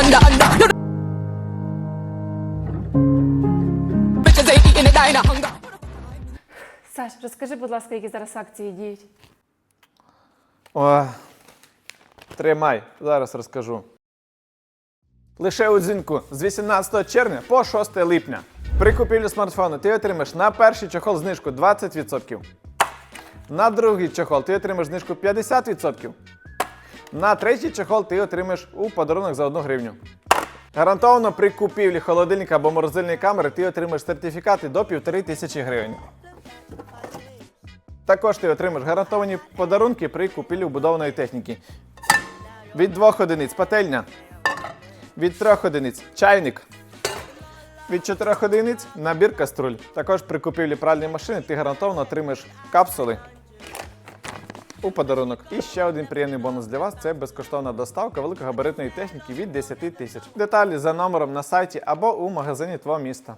under, under. No, Саш, розкажи, будь ласка, які зараз акції діють. О, тримай, зараз розкажу. Лише у дзвінку з 18 червня по 6 липня. При купівлі смартфону ти отримаєш на перший чохол знижку 20%. На другий чохол ти отримаєш знижку 50%. На третій чохол ти отримаєш у подарунок за 1 гривню. Гарантовано при купівлі холодильника або морозильної камери ти отримаєш сертифікати до 1500 гривень. Також ти отримаєш гарантовані подарунки при купівлі вбудованої техніки. Від двох одиниць пательня. Від трьох одиниць чайник. Від чотирьох одиниць набір каструль. Також при купівлі пральної машини ти гарантовано отримаєш капсули у подарунок. І ще один приємний бонус для вас це безкоштовна доставка великогабаритної техніки від 10 тисяч. Деталі за номером на сайті або у магазині твого міста.